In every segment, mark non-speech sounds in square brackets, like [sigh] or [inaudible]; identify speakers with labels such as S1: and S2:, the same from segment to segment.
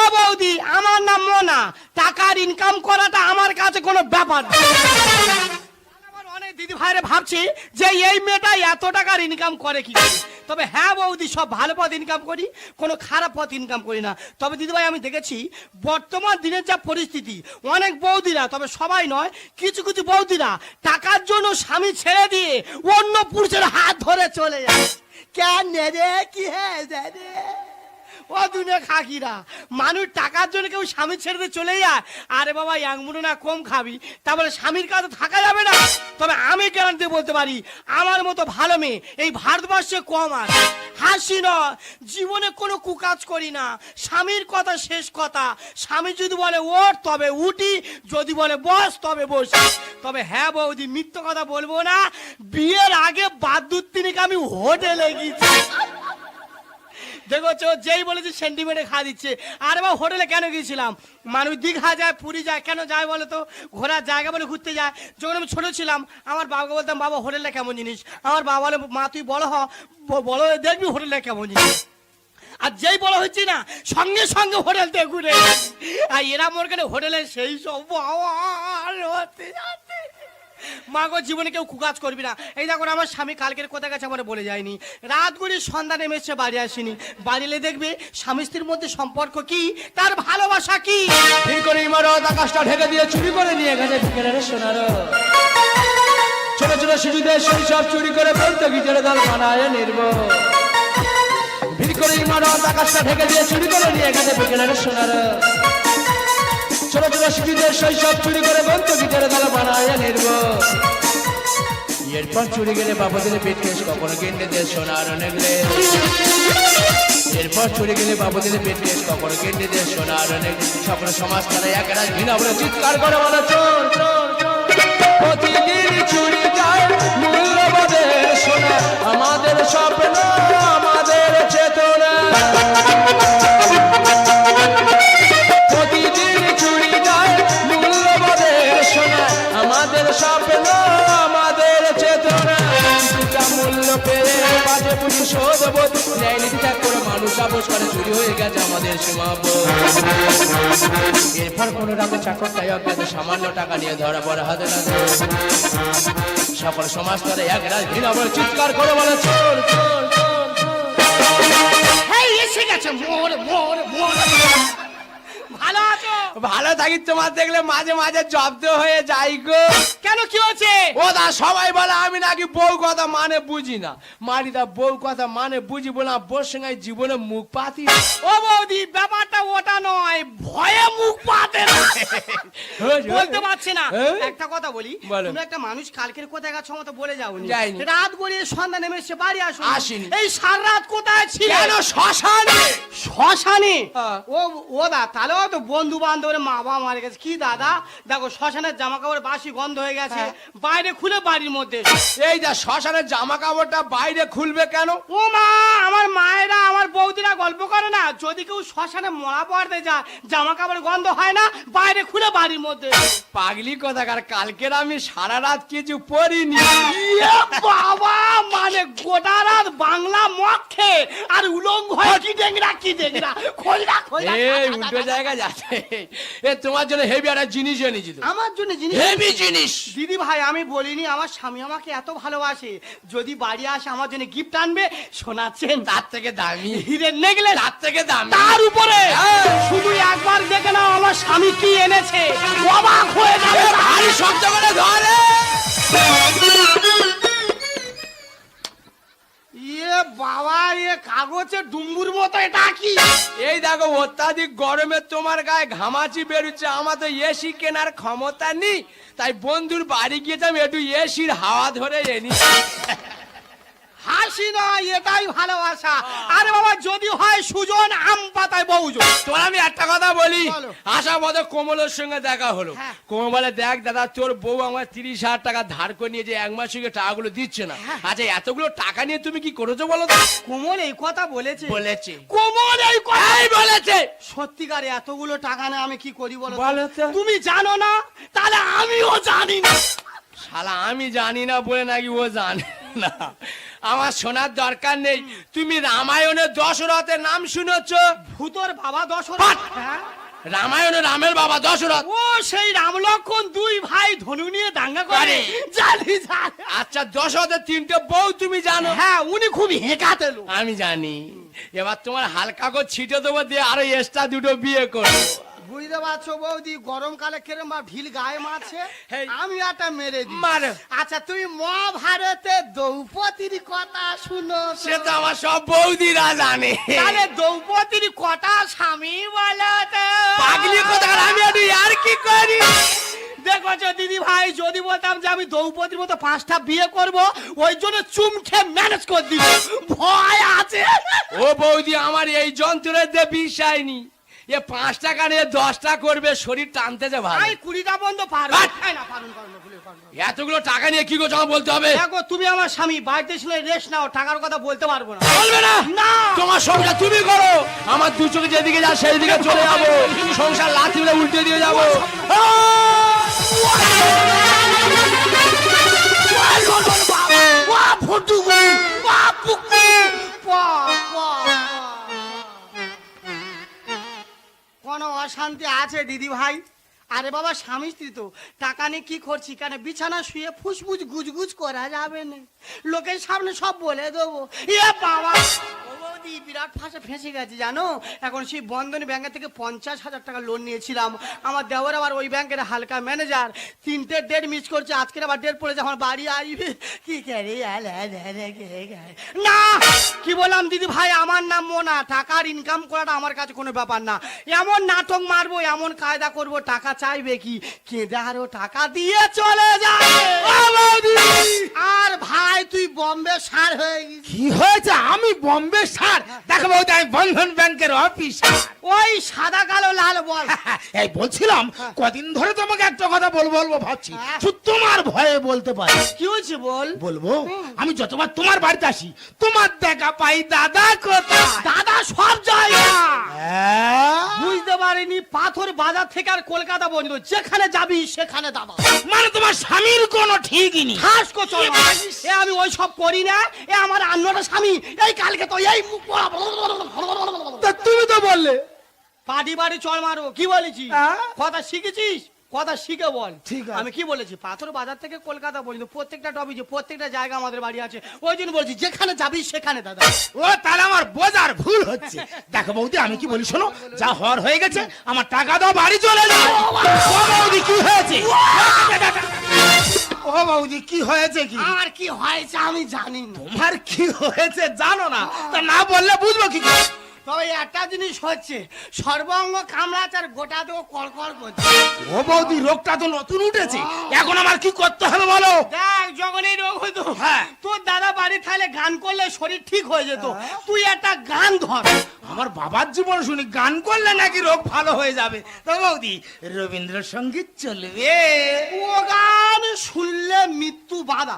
S1: ও
S2: বৌদি, আমার নাম মোনা টাকার ইনকাম করাটা আমার কাছে কোনো ব্যাপার অনেক দিদি ভাইরে ভাবছি যে এই মেয়েটা এত টাকার ইনকাম করে কি। তবে হ্যাঁ বৌদি, সব ভালো পথ ইনকাম করি, কোনো খারাপ পথ ইনকাম করি না। তবে দিদিভাই, আমি দেখেছি বর্তমান দিনের যা পরিস্থিতি, অনেক বৌদিরা, তবে সবাই নয়, কিছু কিছু বৌদিরা টাকার জন্য স্বামী ছেড়ে দিয়ে অন্য পুরুষের হাত ধরে চলে যায়। কেন রে, কি হ্যাঁ রে? ও দুনিয়া খাকিরা মানুষ টাকার জন্য কেউ স্বামী ছেড়ে দিয়ে চলে যায়। আরে বাবা ইয়াংমুনো না কম খাবি। তারপরে স্বামীর কাছে থাকা যাবে না। তবে আমি গ্যারান্টি বলতে পারি? আমার মতো ভালো মেয়ে এই ভারতবর্ষে কম আছে। হাসি ন জীবনে কোনো কুকাজ করি না। স্বামীর কথা শেষ কথা। স্বামী যদি বলে ওঠ, তবে উঠি। যদি বলে বস, তবে বসি। তবে হ্যাঁ বৌদি, মিথ্য কথা বলব না। বিয়ের আগে বাদ্যুৎ তিনিকে আমি হোটেলে গেছি দেখো যেই বলেছে সেন্টিমেন্টে খা দিচ্ছে। আরে বা হোটেলে কেন গিয়েছিলাম? মানুষ দীঘা যায়, পুরী যায়, কেন যায় বলো তো? ঘোরার জায়গা বলে ঘুরতে যায়। যখন আমি ছোট ছিলাম, আমার বাবাকে বলতাম, বাবা, হোটেলটা কেমন জিনিস? আমার বাবা বলে, মা, তুই বড় হ, ব- বড় দেখবি হোটেলটা কেমন জিনিস। আর যেই বড় হচ্ছে না, সঙ্গে সঙ্গে হোটেল থেকে ঘুরে। আর এরা মোর হোটেলে সেই সব হতে যাচ্ছে। মা গো জীবনে কেউ কুকাজ করবি না। এই দেখো আমার স্বামী কালকের কোথায় গেছে আমার বলে যায়নি। রাত গড়ি সন্ধ্যা নেমে এসে বাড়ি আসেনি। বাড়িলে দেখবে স্বামী স্ত্রীর মধ্যে সম্পর্ক কি, তার ভালোবাসা কি?
S3: ঠিক করে ইমারত আকাশটা ঢেকে দিয়ে চুরি করে নিয়ে গেছে ভিকারের সোনার। ছোট ছোট শিশুদের শৈশব চুরি করে বলতে গিটারে দল বানায় নির্ব ভিড় করে ইমারত আকাশটা ঢেকে দিয়ে চুরি করে নিয়ে গেছে ভিকারের সোনার। ছোট ছোট শিশুদের শৈশব চুরি করে বলতে গিটারে দল বানায় নির্ব এরপর চুরি গেলে বাবাদের পেট কেস কখনো কেন্দ্রে দিয়ে সোনার নেগলে এরপর চলে গেলে বাবুদের পেট কেস কখনো কেটে দিয়ে সোনার অনেক সকল সমাজ তারা এক রাজ ঘৃণা বলে চিৎকার করে বলে। প্রতিদিন চুরি যায় মূল্যবাদের সোনা। আমাদের স্বপ্ন, আমাদের চেতনা। শোধবোধ ন্যায় নীতি ত্যাগ করে মানুষ আপোষ করে চুরি হয়ে গেছে আমাদের সীমাবোধ এরপর কোন রকম চাকর তাই অজ্ঞাত, সামান্য টাকা নিয়ে ধরা পড়ে হাতে না সকল সমাজ তারা এক রাত ঘৃণা বলে চিৎকার করে বলে চোর চোর
S2: এসে গেছে মোর মোর মোর। ভালো আছো?
S3: ভালো থাকি তোমার দেখলে মাঝে মাঝে জব্দ হয়ে যাই গো।
S2: কেন কি হচ্ছে
S3: ও দা সবাই বলে আমি নাকি বউ কথা মানে বুঝি না। মারিদা বউ কথা মানে বুঝি বলে বউর সঙ্গে জীবনে মুখ পাতি
S2: ও বৌদি ব্যাপারটা ওটা নয় ভয়ে মুখ পাতে না। বলতে পারছি না।
S3: হ্যাঁ?
S2: একটা কথা বলি। তুমি একটা মানুষ কালকের কোথায় গেছো মতো বলে যাওনি। রাত গড়িয়ে সন্ধ্যা নেমে এসে বাড়ি আসো
S3: আসিনি।
S2: এই সারা রাত কোথায় ছিল?
S3: কেন শ্মশানে?
S2: শ্মশানে?
S3: হ্যাঁ।
S2: ও ও দা তাহলে তো বন্ধু বান্ধবের মা বাবা মারা গেছে। কি দাদা? দেখো শ্মশানের জামা কাপড় বাসি গন্ধ হয়ে গেছে।
S3: হ্যাঁ।
S2: বাইরে খুলে বাড়ির মধ্যে
S3: এই যা শ্মশানের জামা কাপড়টা বাইরে খুলবে কেন?
S2: ও মা আমার মায়েরা আমার বৌদিরা গল্প করে না? যদি কেউ শ্মশানে মরা পড়তে যায় জামা কাপড় গন্ধ হয় না বাইরে খুলে বাড়ির মধ্যে।
S3: পাগলি কোথাকার কালকের আমি সারা রাত কিছু পড়িনি।
S2: ইয়ে বাবা মানে গোটা রাত বাংলা মক্ষে আর উলঙ্গ হয় কি ডেংরা কি ডেংরা? খোঁজরা খোঁজরা
S3: এই উল্টো জায়গা যাচ্ছে। এ তোমার জন্য হেভি একটা জিনিস এনেছি তো।
S2: আমার জন্য জিনিস
S3: হেভি জিনিস।
S2: দিদি ভাই আমি বলিনি আমার স্বামী আমাকে এত ভালোবাসে। যদি বাড়ি আসে আমার জন্য গিফট আনবে শোনাচ্ছেন।
S3: তার থেকে দামি।
S2: হিরের নেগলে
S3: তার থেকে দামি।
S2: তার উপরে। শুধু একবার দেখে নাও আমার স্বামী কি এনেছে। অবাক হয়ে যাবে।
S3: ভারী শব্দ করে ধরে।
S2: কাগজে ডুম্বুর মতো
S3: এই দেখো, অত্যাধিক গরমে তোমার গায়ে আমার তো এসি কেনার ক্ষমতা নেই। তাই বন্ধুর বাড়ি গিয়েছিলাম একটু এসির হাওয়া ধরে এনি
S2: হাসি না এটাই ভালোবাসা। আরে বাবা যদি হয় সুজন আম পাতায় বহুজন
S3: তোমার আমি একটা কথা বলি। আশা মতো কোমলের সঙ্গে দেখা হলো।
S2: হ্যাঁ।
S3: কোমল বলে দেখ দাদা তোর বউ আমার তিরিশ হাজার টাকা ধার করে নিয়ে যে এক মাস সঙ্গে টাকাগুলো দিচ্ছে না।
S2: হ্যাঁ।
S3: আচ্ছা এতগুলো টাকা নিয়ে তুমি কি করেছ বলো তো?
S2: কোমল এই কথা বলেছে।
S3: বলেছে।
S2: কোমল এই কথা
S3: এই বলেছে।
S2: সত্যিকারে এতগুলো টাকা না আমি কি করি বলো। তুমি জানো না? তাহলে আমিও জানি না।
S3: শালা আমি জানি না বলে নাকি ও জানে না। আমার শোনার দরকার নেই। তুমি রামায়ণের দশরথের নাম শুনেছ?
S2: ভূতর বাবা দশরথ! হ্যাঁ?
S3: রামায়ণে রামের বাবা দশরথ।
S2: ও সেই রাম লক্ষণ দুই ভাই ধনু নিয়ে দাঙ্গা করে। জানি জানি।
S3: আচ্ছা দশরথের তিনটে বউ তুমি জানো?
S2: হ্যাঁ উনি খুব হেঁকাতে
S3: আমি জানি। এবার তোমার হালকা করে ছিটে দেবো দিয়ে আরও এক্সট্রা দুটো বিয়ে করব।
S2: বুঝতে পারছ বৌদি? গরমকালে কেরম বা ভিল গায়ে মারছে। আমি একটা মেরে দিই।
S3: মারো।
S2: আচ্ছা তুমি মহাভারতে দ্রৌপদীর কথা শুনো।
S3: সে তো আমার সব বৌদিরা জানে।
S2: তাহলে দ্রৌপদীর কটা স্বামী বলো
S3: পাগলি কথা আমি একটু আর কি করি?
S2: দেখো দিদি ভাই যদি বলতাম যে আমি দ্রৌপদীর মতো পাঁচটা বিয়ে করব ওই জন্য চুমখে ম্যানেজ করে দিব। ভয় আছে?
S3: ও বৌদি আমার এই যন্ত্রের দিয়ে বিষয় নি এ পাঁচ টাকা নিয়ে দশটা করবে শরীর টানতে যে
S2: ভাই কুড়িটা বন্ধ
S3: বাট!
S2: না পারুন।
S3: এতগুলো টাকা নিয়ে কি করছ বলতে হবে?
S2: দেখো তুমি আমার স্বামী বাড়িতে ছিল রেস্ট নাও টাকার কথা বলতে পারব না।
S3: বলবে না?
S2: না!
S3: তোমার সংসার তুমি করো। আমার দু চোখে যেদিকে যা সেই দিকে চলে যাব। সংসার লাথি উল্টে দিয়ে যাব।
S2: আছে, দিদি ভাই? আরে বাবা, স্বামী স্ত্রী তো। টাকা নিয়ে কি করছি? কেন বিছানা শুয়ে ফুসফুস, গুজগুজ করা যাবে না। লোকের সামনে সব বলে দেবো। এ বাবা! ও বিরাট ফাঁসে ফেঁসে গেছে, জানো? এখন সেই বন্ধন ব্যাংকের থেকে পঞ্চাশ হাজার টাকা লোন নিয়েছিলাম। আমার দেওয়ার আবার ওই ব্যাংকের হালকা ম্যানেজার তিনটে ডেট মিস করছে, আজকের আবার ডেট পড়েছে, আমার বাড়ি আসবে। কি করে? না! কি বললাম, দিদি ভাই, আমার নাম মোনা। টাকার ইনকাম করাটা আমার কাছে কোনো ব্যাপার না। এমন নাটক মারবো, এমন কায়দা করব, টাকা চাইবে কি? কেঁদে আরও টাকা দিয়ে চলে যাবে সার হয়ে
S4: কি হয়েছে? আমি বম্বে স্যার দেখো বৌদি আমি বন্ধন ব্যাংকের অফিস
S2: ওই সাদা কালো লাল বল।
S4: এই বলছিলাম কদিন ধরে তোমাকে একটা কথা বলব বলব ভাবছি।
S2: হ্যাঁ।
S4: শুধু তোমার ভয়ে বলতে পারি।
S2: কি হয়েছে বল?
S4: বলব আমি যতবার তোমার বাড়িতে আসি তোমার দেখা পাই দাদা কোথায়?
S2: দাদা সব জায়গা।
S4: হ্যাঁ?
S2: বুঝতে পারিনি পাথর বাজার থেকে আর কলকাতা পর্যন্ত। যেখানে যাবি সেখানে দাদা।
S4: মানে তোমার স্বামীর কোনো ঠিকই নেই।
S2: ঠাস কো চল আমি ওই সব করি না এ আমার আন্নটা স্বামী এই কালকে তো এই
S4: তুমি তো বললে
S2: পাটি বাড়ি চল মারো কি বলেছি
S4: হ্যাঁ?
S2: কথা শিখেছিস কথা শিখে বল
S4: ঠিক
S2: আমি কি বলেছি পাথর বাজার থেকে কলকাতা পর্যন্ত প্রত্যেকটা টপিকে প্রত্যেকটা জায়গা আমাদের বাড়ি আছে ওই জন্য বলছি যেখানে যাবি সেখানে দাদা
S4: ও তাহলে আমার বোঝার ভুল হচ্ছে দেখো বৌদি আমি কি বলি শোনো যা হওয়ার হয়ে গেছে আমার টাকা দাও বাড়ি চলে যাও কি হয়েছে ও বাবুজি কি হয়েছে কি?
S2: আমার কি হয়েছে আমি জানি না।
S4: তোমার কি হয়েছে জানো না? তা না বললে বুঝব কি করে?
S2: তবে একটা জিনিস হচ্ছে সর্বাঙ্গ কামড়াচ্ছে আর গোটা দেও কড়কড় করছে।
S4: ও বৌদি রোগটা তো নতুন উঠেছে। এখন আমার কি করতে হবে বলো?
S2: দেখ যখন এই রোগ হতো।
S4: হ্যাঁ।
S2: তোর দাদা বাড়ি থাকলে গান করলে শরীর ঠিক হয়ে যেত। তুই একটা গান ধর।
S4: আমার বাবার জীবন শুনি গান করলে নাকি রোগ ভালো হয়ে যাবে। তো বৌদি রবীন্দ্রসঙ্গীত চলবে।
S2: ও গান শুনলে মৃত্যু বাধা।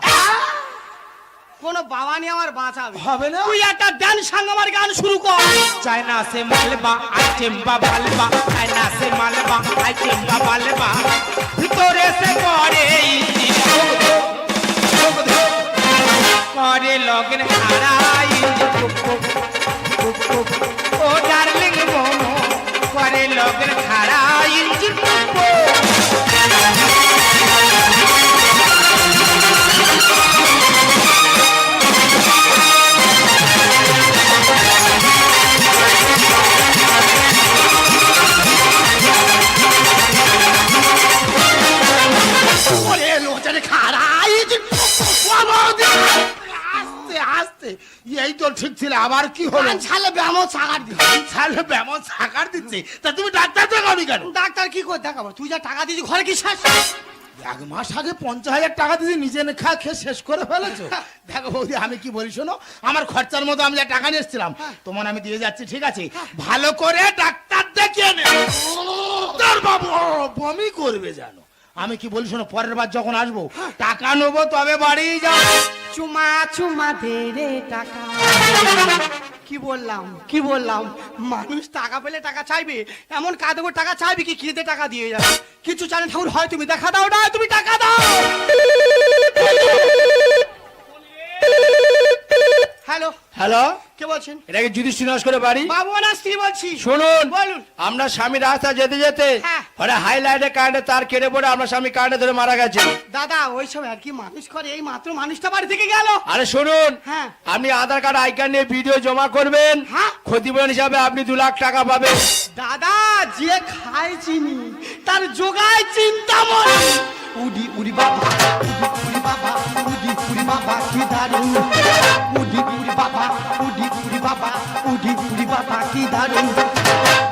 S2: কোন বাবা নিয়ে আমার বাঁচাবে।
S4: হবে না?
S2: তুই একটা সঙ্গ আমার গান শুরু কর।
S4: চায়না সে মালবা আইটেম বা বালবা চায়না সে মালবা আইটেম বা বালবা। ভিতরে সে করে করে লগন হারাই। ও ডার্লিং মোমো করে লগন হারাই। এই তো ঠিক ছিল আবার কি হলো?
S2: ছালে ব্যামো চাকার দিল
S4: ছালে ব্যামন সাকার দিচ্ছে? তা তুমি ডাক্তার দেখাওনি কেন?
S2: ডাক্তার কি করে দেখাবো? তুই যা টাকা দিয়েছি ঘরে কি শেষ
S4: এক মাস আগে পঞ্চাশ হাজার টাকা দিয়ে নিজে খা খেয়ে শেষ করে ফেলেছো। দেখো বৌদি আমি কি বলি শোনো আমার খরচার মতো আমি যা টাকা নিয়ে এসেছিলাম তোমার আমি দিয়ে যাচ্ছি ঠিক আছে? ভালো করে ডাক্তার দেখিয়ে নে। তোর বাবু বমি করবে জানো আমি কি বলি শোনো, পরের বার যখন আসব, টাকা নেব তবে বাড়ি যাও।
S2: চুমা চুমা দে টাকা। কি বললাম কি বললাম? মানুষ টাকা পেলে টাকা চাইবে, এমন কাঁদে টাকা চাইবে কি কেঁদে টাকা দিয়ে যাবে? কিছু জানে ঠাকুর, হয় তুমি দেখা দাও না, তুমি টাকা দাও। হ্যালো।
S3: হ্যালো।
S2: কে বলছেন?
S3: এটা কি যুধিষ্ঠির নস্করের বাড়ি।
S2: বাবু না স্ত্রী বলছি
S3: শুনুন।
S2: বলুন।
S3: আমরা স্বামী রাস্তা যেতে যেতে
S2: হ্যাঁ।
S3: ওরা হাইলাইটে কারেন্টে তার কেটে পড়ে আমরা স্বামী কারেন্টে ধরে মারা গেছে।
S2: দাদা ওইসব আর কি মানুষ করে এই মাত্র মানুষটা বাড়ি থেকে গেল।
S3: আরে শুনুন
S2: হ্যাঁ।
S3: আপনি আধার কার্ড আই কার্ড নিয়ে ভিডিও জমা করবেন।
S2: হ্যাঁ।
S3: ক্ষতিপূরণ হিসাবে আপনি দু লাখ টাকা পাবেন।
S2: দাদা যে খায় চিনি তার যোগায় চিন্তা মনে উডি উডি বাবা উডি বাবা। বাবা কি দারুণ উডি উডি বাবা উডি উডি বাবা উডি উডি বাবা কি দারুণ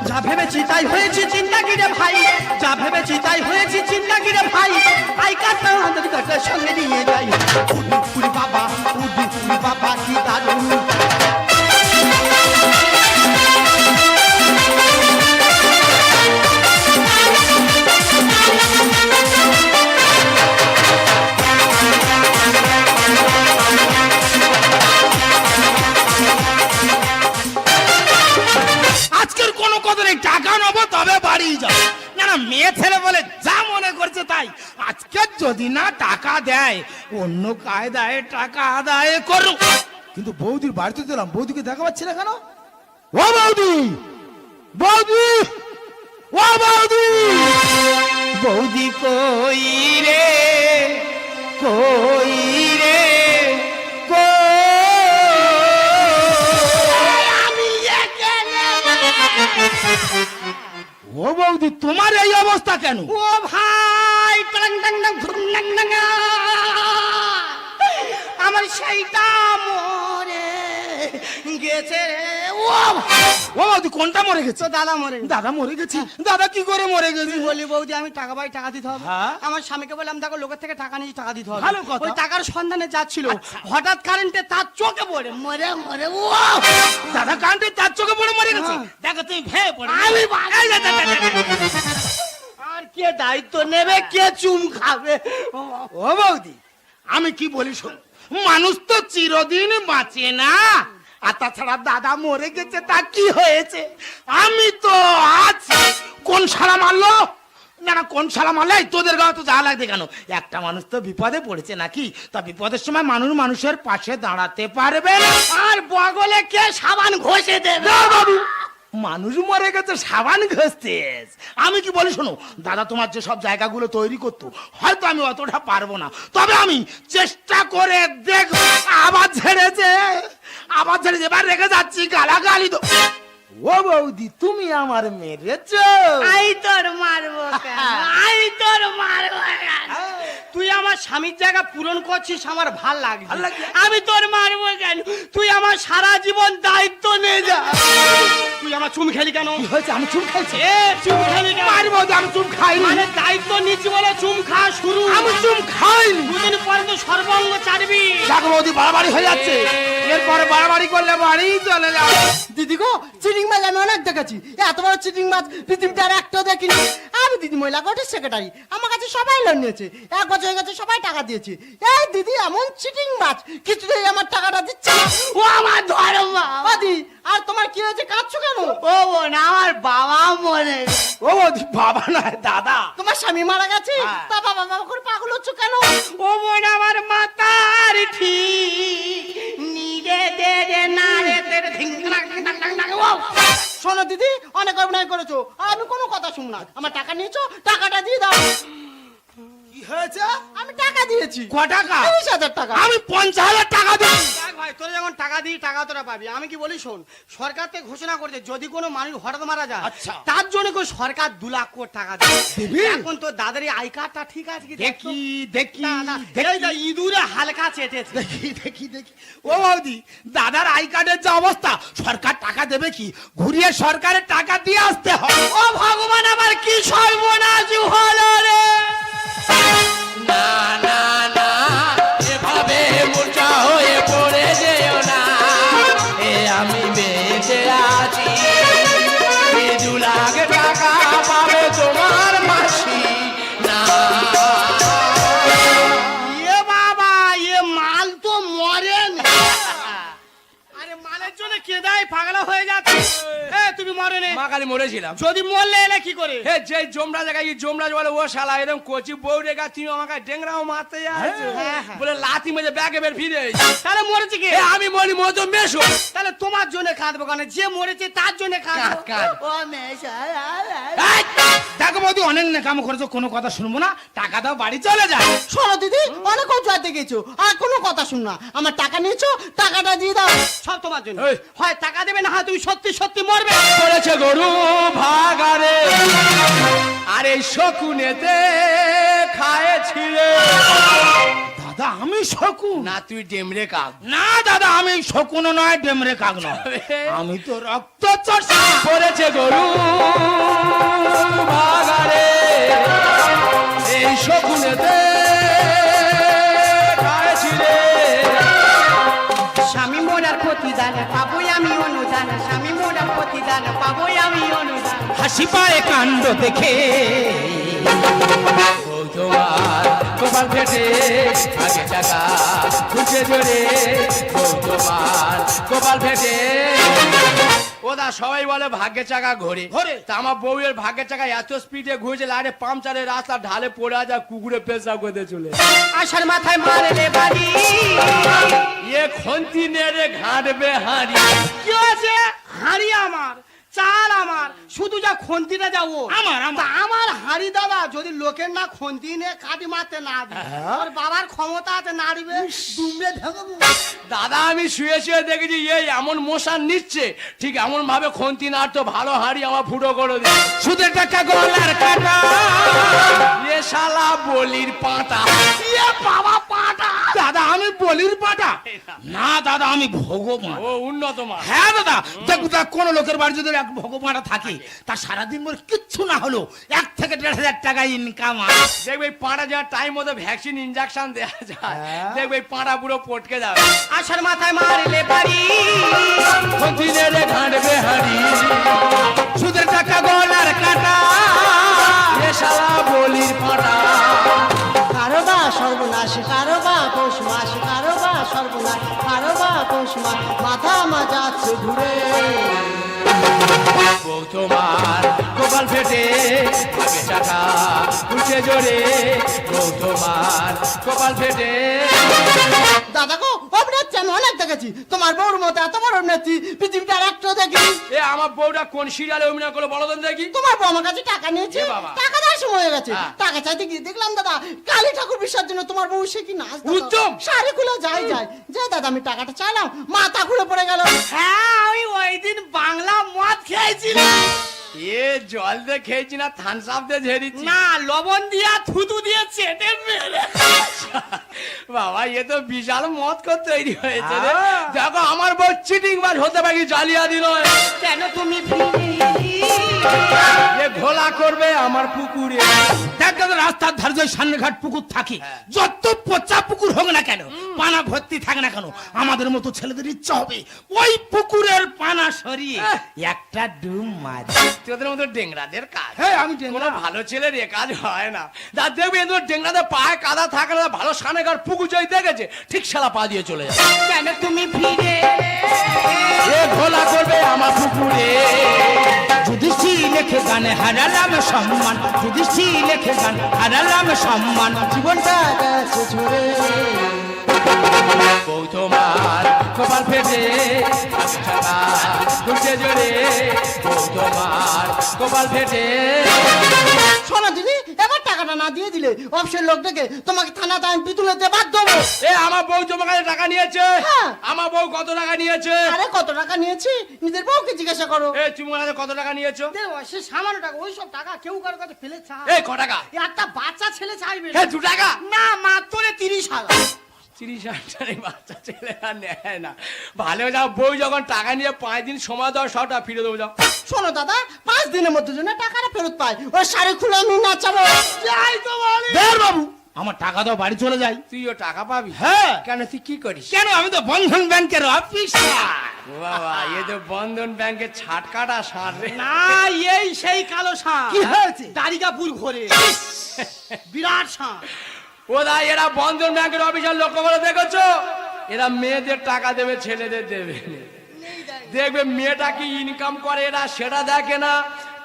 S2: যা ভেবেছি তাই হয়েছে, চিন্তা কি রে ভাই। যা ভেবেছি তাই হয়েছে, চিন্তা কি রে ভাই। আই কাটা আমাদের কাটার সঙ্গে নিয়ে যাই। উডি উডি বাবা উডি উডি বাবা কি দারুণ
S4: টাকা দেয় অন্য কায়দায় টাকা আদায় করো কিন্তু বৌদির বাড়িতে দিলাম বৌদিকে দেখা পাচ্ছি না কেন? ও বৌদি! বৌদি! ও বৌদি! বৌদি কই রে? কই রে? ও বৌদি তোমার এই অবস্থা কেন?
S2: ও ভাই সেইটা মরে গেছে রে। ও!
S4: ও কোনটা মরে গেছে?
S2: তো দাদা মরে
S4: দাদা মরে গেছে? দাদা কি করে মরে গেছে?
S2: বলি বৌদি আমি টাকা পাই টাকা দিতে হবে।
S4: হ্যাঁ।
S2: আমার স্বামীকে বললাম দেখো লোকের থেকে টাকা নিয়ে টাকা দিতে হবে।
S4: ভালো কথা।
S2: ওই টাকার সন্ধানে যাচ্ছিল। হঠাৎ কারেন্টে তার চোখে পড়ে। মরে মরে ও!
S4: দাদা কান্তে তার চোখে পড়ে মরে গেছে?
S2: হ্যাঁ।
S4: দেখো তুমি ভেয়ে পড়ে।
S2: আমি। আর কে দায়িত্ব নেবে? কে চুম খাবে? ও
S4: বৌদি আমি কি বলি শোন? মানুষ তো চিরদিন বাঁচে না। আর তাছাড়া দাদা মরে গেছে, তা কি হয়েছে? আমি তো আছি। কোন সারা মারলো? না কোন সারা মারলে? তোদের গায়ে তো যা লাগবে কেন? একটা মানুষ তো বিপদে পড়েছে নাকি? তা বিপদের সময় মানুষ মানুষের পাশে দাঁড়াতে পারবে
S2: আর বগলে কে সাবান ঘষে দেবে?
S4: বাবু। মানুষ মরে গেছে সাবান ঘষতে আমি কি বলি শোনো দাদা তোমার যে সব জায়গাগুলো তৈরি করতো হয়তো আমি অতটা পারব না। তবে আমি চেষ্টা করে দেখ আবার ছেড়েছে আবার ছেড়েছে এবার রেখে যাচ্ছি গালাগালি তো। ও বৌদি তুমি আমার মেরেছ।
S2: আই তোর মারবো? [laughs] আই তোর মারবো তুই আমার স্বামীর জায়গা পূরণ করছিস আমার ভালো লাগছে।
S4: লাগছে।
S2: আমি তোর মারবো কেন? তুই আমার সারা জীবন দায়িত্ব নিয়ে যা। আমার চুম খেলি কেন?
S4: কি হয়েছে? আমি চুপ খাইছি
S2: এ চুম খেলি কেন?
S4: মারি বৌদি আমি চুপ খাই
S2: মানে দায়িত্ব নিচ্ছি বলে চুম খাওয়া শুরু।
S4: আমি চুপ খাইনি।
S2: দুদিন পরে তো সর্বঙ্গ চারবি
S4: দেখো বৌদি বাড়াবাড়ি হয়ে যাচ্ছে। এরপরে বাড়াবাড়ি করলে বাড়ি চলে যাবে
S1: দিদি গো চিটিং মাছ আমি অনেক দেখেছি। এত বড় চিটিং মাছ পৃথিবীতে আর একটাও দেখিনি। আমি দিদি মহিলা কোর্টের সেক্রেটারি আমার কাছে সবাই লোন নিয়েছে। এক বছর হয়ে গেছে সবাই টাকা দিয়েছে। এই দিদি এমন চিটিং মাছ কিছুতেই আমার টাকাটা দিচ্ছে
S2: ও আমার ধর্ম।
S1: ও দি আর তোমার কি হয়েছে? কাঁদছো কেন?
S2: ও বোন আমার বাবা মরে
S4: ও বৌদি বাবা নয় দাদা।
S1: তোমার স্বামী মারা গেছে?
S4: হ্যাঁ।
S1: তা বাবা বাবা করে পাগল হচ্ছ কেন?
S2: ও বোন আমার মাতার ঠিক। নিরে দে রে না রে তে রে ধিং ও।
S1: শোনো দিদি অনেক অভিনয় করেছ। আমি কোনো কথা শুন না। আমার টাকা নিয়েছো টাকাটা দিয়ে দাও।
S4: হয়েছে?
S1: আমি টাকা দিয়েছি।
S4: ক টাকা?
S1: তিরিশ হাজার টাকা।
S4: আমি পঞ্চাশ হাজার টাকা দিই
S2: দেখ ভাই তোরা যখন টাকা দিই টাকা তোরা পাবি। আমি কি বলি শোন সরকার থেকে ঘোষণা করছে যদি কোনো মানুষ হঠাৎ মারা যায়
S4: আচ্ছা।
S2: তার জন্য করে সরকার দু লাখ কোটি টাকা দেবে।
S4: দেবে?
S2: এখন তো দাদার আই কার্ডটা ঠিক আছে কি দেখ
S4: দেখি।
S2: ইঁদুরে হালকা চেটেছে।
S4: দেখি দেখি দেখি। ও বৌদি দাদার আই কার্ডের যে অবস্থা সরকার টাকা দেবে কি? ঘুরিয়ে সরকারের টাকা দিয়ে আসতে হবে।
S2: ও ভগবান আমার কি সর্বনাশ হলো রে?
S3: না না মা কালী মরেছিলাম।
S2: যদি মরলে এলে কি করে?
S3: হে যে জমরা জায়গায় জমরাজ বলে ও শালা এরকম কচি বউ রেখা তুমি আমাকে ডেংরাও মারতে যাচ্ছো।
S2: হ্যাঁ, হ্যাঁ।
S3: বলে লাথি মেজে ব্যাগে বের ফিরে
S2: তাহলে মরেছে কি?
S3: আমি মরি মতো মেশো
S2: তাহলে তোমার জন্য কাঁদবো কেন? যে মরেছে তার জন্য কাঁদবো। ও মেশা
S4: দেখো বৌদি অনেক নেকামো করেছ কোনো কথা শুনব না। টাকা দাও বাড়ি চলে যায়
S1: শোনো দিদি অনেক উঁচুতে গেছো আর কোনো কথা শুন না। আমার টাকা নিয়েছো টাকাটা দিয়ে দাও।
S2: সব তোমার জন্য। হয় টাকা দেবে না হয় তুমি সত্যি সত্যি মরবে।
S3: করেছে গরু ভাগারে। আর শকুনেতে খায় ছিঁড়ে।
S4: দাদা আমি শকুন।
S3: না তুই ডেমরে কাক।
S4: না দাদা আমি শকুনও নয় ডেমরে কাক নয়। আমি তো রক্ত চর্চা
S3: পড়েছে গরু ভাগারে। এই শকুনেতে
S2: প্রতিদান পাবোই আমি অনুদান স্বামী মোরার প্রতিদান পাবোই আমি অনুদান।
S4: হাসি পায়ে কাণ্ড দেখে।
S3: তোমার কপাল ফেটে আগে টাকা খুঁজে জোরে তোমার কপাল ফেটে ওদা সবাই বলে ভাগ্যে চাকা ঘোরে।
S4: ঘোরে।
S3: তা আমার বউয়ের ভাগ্যে চাকা এত স্পিডে ঘুরেছে লাইনে পাংচারের রাস্তা ঢালে পড়ে যা কুকুরে পেশাব করতে চলে
S2: আসার মাথায় মারে মারলে বাড়ি।
S3: এ খন্তি নেড়ে ঘাঁটবে হাঁড়ি।
S2: কি আছে হাঁড়ি আমার। চাল আমার শুধু যা খন্তিটা যাব
S4: আমার, আমার।
S2: তা হাঁড়ি দাদা যদি লোকের না খন্তি নিয়ে কাটি মারতে না দিই ওর বাবার ক্ষমতা আছে নাড়িবে দুমড়ে
S3: দাদা আমি শুয়ে শুয়ে দেখেছি এই এমন মশান নিচ্ছে ঠিক এমন ভাবে খন্তি নাড়তো ভালো হাঁড়ি আমার ফুটো করে দিচ্ছে
S4: সুদের টাকা গলার কাটা
S3: এ শালা বলির পাতা
S4: ইয়ে বাবা পাটা। দাদা আমি বলির পাটা? না দাদা আমি ভগবান।
S3: ও উন্নত মা
S4: হ্যাঁ দাদা। দেখ দেখ কোন লোকের বাড়ি যদি এক ভগবানটা থাকে তা সারাদিন বলে কিচ্ছু না হলো। এক থেকে দেড় হাজার টাকা ইনকাম
S3: দেখবে পাঁড়া যাওয়ার টাইম মতো ভ্যাকসিন ইনজেকশন দেওয়া যায়। দেখবে এই পাঁড়া পুরো পটকে যাবে।
S2: আষাঢ় মাথায় মারলে
S3: ঘাঁটবে হাঁড়ি
S4: সুদের টাকা গলার কাটা
S3: শালা বলির পাঁটা।
S1: কারও বা সর্বনাশ কারও বা পৌষ মাস কারও বা সর্বনাশ কারও বা পৌষ মাস মাথা ঘুরে।
S3: বউ তোমার কপাল ফেটে আগে টাকা উঠে জোরে। বউ তোমার কপাল ফেটে।
S1: দাদা গো অভিনেত্রী আমি অনেক দেখেছি। তোমার বউর মতো এত বড় অভিনেত্রী পৃথিবীতে আর একটা দেখি
S3: এ আমার বউটা কোন সিরিয়ালে অভিনয় করল বলো তো দেখি।
S1: তোমার বউ আমার কাছে টাকা নিয়েছে।
S3: এ বাবা।
S1: টাকা দেওয়ার সময় হয়ে গেছে।
S3: হ্যাঁ।
S1: টাকা চাইতে গিয়ে দেখলাম দাদা কালী ঠাকুর বিসর্জনে তোমার বউ সে কি নাচ দাদা।
S3: উত্তম।
S1: শাড়ি খুলে যাই যায় যে দাদা আমি টাকাটা চাইলাম মাথা খুলে পড়ে গেল।
S2: হ্যাঁ আমি ওই দিন বাংলা মদ খেয়েছিলাম
S3: এ জল দিয়ে খেয়েছি না থানস আপ দিয়ে ঝেড়েছি।
S2: না লবণ দিয়া থুতু দিয়ে চেটে মেরে [laughs]
S3: বাবা এ তো বিশাল মত কর তৈরি হয়েছে রে। দেখো আমার বউ চিটিং বাজ হতে পারি জ্বালিয়া দিল
S2: কেন তুমি
S3: এ ঘোলা করবে আমার পুকুরে।
S4: দেখ রাস্তার ধারে যে সামনেঘাট পুকুর থাকে যত পচা পুকুর হোক না কেন পানা ভর্তি থাকে না কেন আমাদের মতো ছেলেদের ইচ্ছা হবে ওই পুকুরের পানা সরিয়ে একটা মারি
S3: তোদের মতো ডেংরাদের কাজ।
S4: হ্যাঁ আমি ডেংরা।
S3: ভালো ছেলের এ কাজ হয় না। দা দেখবি এদের ডেংরাদের পায়ে কাদা থাকে না ভালো সানেগার পুকুর যাই দেখেছে ঠিক শালা পা দিয়ে চলে যাবে।
S2: কেন তুমি ফিরে?
S3: এ ঘোলা করবে আমার পুকুরে।
S4: যুধিষ্ঠির লেখে গানে, হারালাম সম্মান। যুধিষ্ঠি লেখে গান, হারালাম সম্মান।
S1: জীবনটা গেছে ঝরে
S3: বউ কপাল ফেটে আমি জোরে তোমার কপাল ফেটে।
S1: শোনো দিদি এবার টাকাটা না দিয়ে দিলে অফিসের লোক ডেকে তোমাকে থানাতে আমি পিতুলেতে বাদ দেবো।
S3: এ আমার বউ তোমার কাছে টাকা নিয়েছে।
S1: হ্যাঁ।
S3: আমার বউ কত টাকা নিয়েছে?
S1: আরে কত টাকা নিয়েছি? নিজের বউকে জিজ্ঞাসা করো।
S3: এ তুমি আমার কাছে কত টাকা নিয়েছো?
S1: দেবো, সে সামান্য টাকা ওই সব টাকা কেউ কারও কাছে ফেলে চায়।
S3: এই ক টাকা?
S1: একটা বাচ্চা ছেলে চাইবে।
S3: এ দু টাকা?
S1: না মাত্র তিরিশ হাজার।
S3: তিরিশ হাজার বাচ্চা ছেলেরা নেয় না। ভালো যাও বউ যখন টাকা নিয়ে পাঁচ দিন সময় দাও সব টাকা ফিরে দেবো যাও।
S1: শোনো দাদা পাঁচ দিনের মধ্যে যেন টাকাটা ফেরত পাই। ওই শাড়ি খুলে আমি নাচাবো। যাই তো বলি।
S4: বাবু আমার টাকা দাও বাড়ি চলে যাই।
S3: তুইও টাকা পাবি?
S4: হ্যাঁ।
S3: কেন তুই কি করিস?
S4: কেন? আমি তো বন্ধন ব্যাংকের অফিস
S3: ও বাবা এ তো বন্ধন ব্যাংকে ছাট কাটা সার
S2: না এই সেই কালো সাপ
S1: কি হয়েছে?
S2: দাড়িকাপুর ঘোরে। বিরাট সাপ
S3: দা এরা বন্ধন ব্যাংকের অফিসার লক্ষ্য করে দেখেছ? এরা মেয়েদের টাকা দেবে, ছেলেদের দেবে। দেখবে মেয়েটা কি ইনকাম করে, এরা সেটা দেখে না।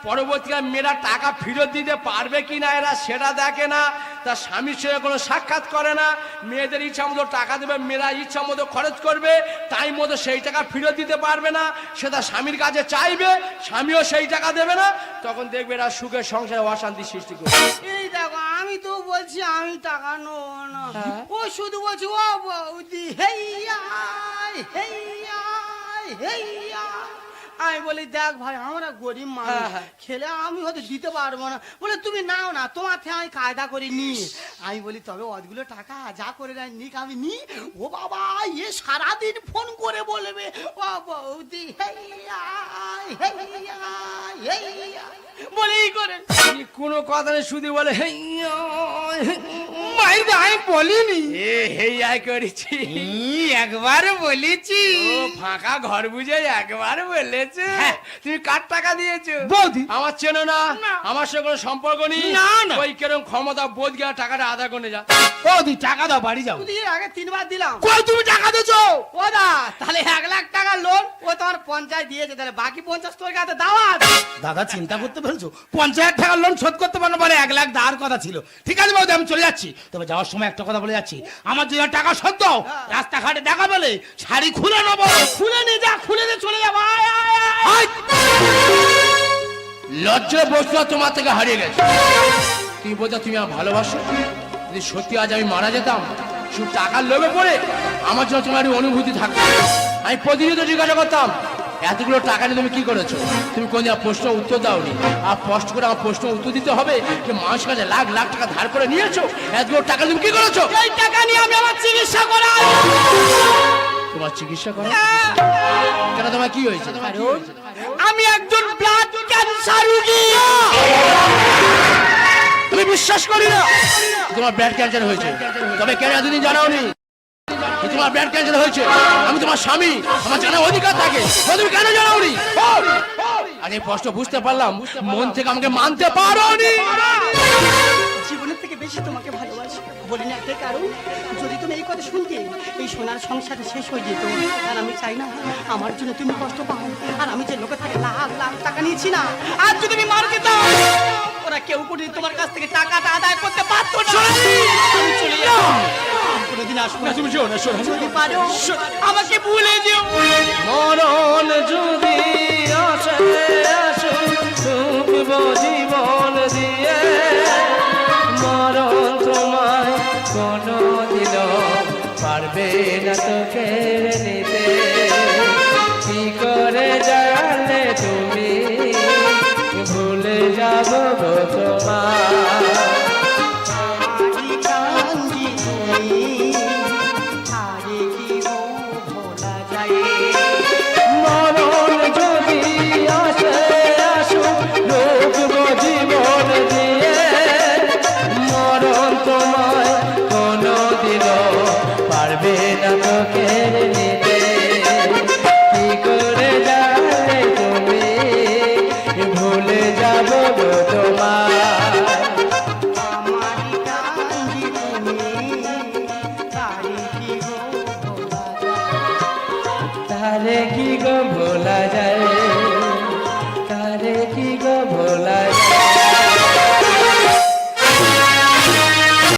S3: পরবর্তীকালে মেয়েরা টাকা ফেরত দিতে পারবে কি না এরা সেটা দেখে না। তার স্বামীর সঙ্গে কোনো সাক্ষাৎ করে না। মেয়েদের ইচ্ছা মতো টাকা দেবে, মেয়েরা ইচ্ছা মতো খরচ করবে টাইম মতো সেই টাকা ফেরত দিতে পারবে না। সে তার স্বামীর কাছে চাইবে, স্বামীও সেই টাকা দেবে না। তখন দেখবে এরা সুখের সংসারে অশান্তি সৃষ্টি করবে।
S2: আমি তো বলছি আমি টাকা নেব না
S3: হ্যাঁ?
S2: ও শুধু বলছি ও বৌদি হেইয়া হেইয়া হেইয়া আমি বলি দেখ ভাই আমরা গরিব মানুষ।
S3: হ্যাঁ, হ্যাঁ।
S2: খেলে আমি হয়তো দিতে পারব না। বলে তুমি নাও না তোমার থেকে আমি কায়দা করে নি। আমি বলি তবে অতগুলো টাকা যা করে নেয় নিক আমি নি। ও বাবা এ সারাদিন ফোন করে বলবে ও বৌদি হেইয়া হেইয়া হেইয়া বলেই করে।
S3: কোনো কথা নেই শুধু বলে হেই
S4: মাইর আমি বলিনি।
S3: এ হেই আয় করেছি।
S4: একবার বলেছি।
S3: ও ফাঁকা ঘর বুঝে একবার বলেছে।
S4: হ্যাঁ।
S3: তুমি কার টাকা দিয়েছ?
S4: বৌদি।
S3: আমার চেনো না আমার সঙ্গে কোনো সম্পর্ক নেই।
S4: না, না।
S3: ওই কেরম ক্ষমতা বোধ গিয়ে টাকাটা আদা করে যা।
S4: বৌদি টাকা দাও বাড়ি যাও।
S2: দিয়ে আগে তিনবার দিলাম।
S4: কই তুমি টাকা দিছো
S2: ও দা তাহলে এক লাখ টাকা লোন ও তোমার পঞ্চায়েত দিয়েছে তাহলে বাকি পঞ্চাশ তোর কাছে দাওয়াত
S4: দাদা চিন্তা করতে পেরেছ? পঞ্চায়েত টাকার লোন শোধ করতে পারো বলে এক লাখ দেওয়ার কথা ছিল। ঠিক আছে বৌদি আমি চলে যাচ্ছি। তবে যাওয়ার সময় একটা কথা বলে যাচ্ছি। আমার যদি টাকা দাও রাস্তাঘাটে দেখা পেলে শাড়ি খুলে নেব।
S2: খুলে নে যা খুলে নে চলে যাব।
S3: লজ্জা বস্তু তোমার থেকে হারিয়ে গেছে। তুমি বলছো তুমি আমার ভালোবাসো? যদি সত্যি আজ আমি মারা যেতাম শুধু টাকার লোভে পড়ে আমার জন্য তোমার অনুভূতি থাকতো। আমি প্রতিনিয়ত জিজ্ঞাসা করতাম এতগুলো টাকা নিয়ে তুমি কি করেছ? তুমি কোন প্রশ্ন উত্তর দাওনি। আর কষ্ট করে আমার প্রশ্ন উত্তর দিতে হবে যে মানুষের কাছে লাখ লাখ টাকা ধার করে নিয়েছো? এতগুলো টাকা তুমি কি করেছ?
S2: এই টাকা নিয়ে আমি আমার চিকিৎসা করাই।
S3: তোমার চিকিৎসা করো? কেন তোমার কি হয়েছে?
S2: আমি একজন ব্লাড ক্যান্সার রোগী।
S3: আমি বিশ্বাস করি না তোমার ব্লাড ক্যান্সার হয়েছে। তবে কেন এতদিন জানাওনি? তোমার ব্লাড ক্যান্সার হয়েছে। আমি তোমার স্বামী আমার জানার অধিকার থাকে তুমি কেন জানাওনি? আর এই কষ্ট বুঝতে পারলাম। মন থেকে আমাকে মানতে পারোনি।
S1: জীবনের থেকে বেশি তোমাকে ভালোবাসি। বলি না একটাই কারণ যদি তুমি এই কথা শুনতে এই সোনার সংসারটা শেষ হয়ে যেত আর আমি চাই না আমার জন্য তুমি কষ্ট পাও আর আমি যে লোকে থাকে লাখ লাখ টাকা নিয়েছি না আর যদি আমি মার দিতাম ওরা কেউ কোটি তোমার কাছ থেকে টাকাটা আদায় করতে পারতো না। আমি চলে যেতাম। কোনোদিন আসব না।
S3: তুমি শোনো না শোনো।
S1: যদি পারো আমাকে ভুলে যেও।
S3: মরণ যদি আসে আসে ডুবব জীবন দিয়ে। মরণ তোমায় কোনো দিন পারবে না তো কেড়ে নিতে। কি করে জানলে তুমি? ভুলে যাব গো তোমার